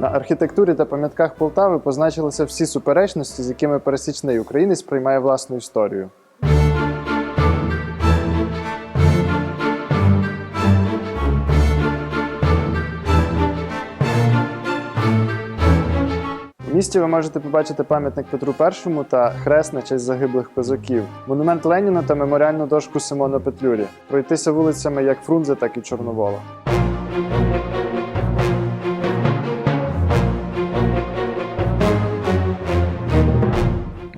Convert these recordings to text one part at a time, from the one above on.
архітектурі та пам'ятках Полтави позначилися всі суперечності, з якими пересічний українець приймає власну історію. У місті ви можете побачити пам'ятник Петру І та хрест на честь загиблих козаків, монумент Леніну та меморіальну дошку Симона Петлюрі, пройтися вулицями як Фрунзе, так і Чорновола.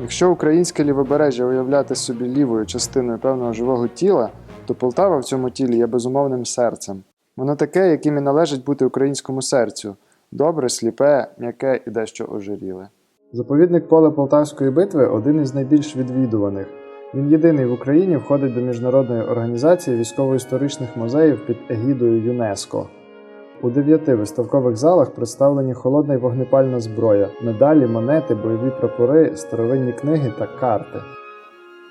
Якщо українське лівобережжя уявляти собі лівою частиною певного живого тіла, то Полтава в цьому тілі є безумовним серцем. Воно таке, яким і належить бути українському серцю добре, сліпе, м'яке і дещо ожиріле. Заповідник поле Полтавської битви один із найбільш відвідуваних. Він єдиний в Україні входить до міжнародної організації військово-історичних музеїв під егідою ЮНЕСКО. У дев'яти виставкових залах представлені холодна й вогнепальна зброя, медалі, монети, бойові прапори, старовинні книги та карти.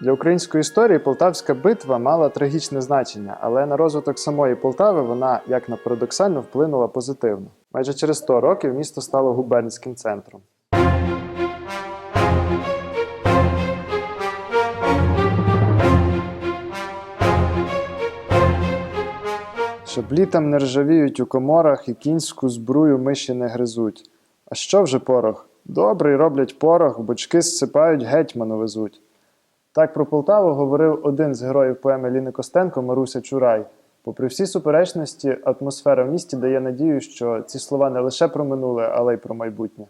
Для української історії Полтавська битва мала трагічне значення, але на розвиток самої Полтави вона, як на парадоксально, вплинула позитивно. Майже через 100 років місто стало губернським центром. Щоб літом не ржавіють у коморах і кінську збрую миші не гризуть. А що вже порох? Добрий роблять порох, бочки зсипають, гетьману везуть. Так про Полтаву говорив один з героїв поеми Ліни Костенко Маруся Чурай. Попри всі суперечності, атмосфера в місті дає надію, що ці слова не лише про минуле, але й про майбутнє.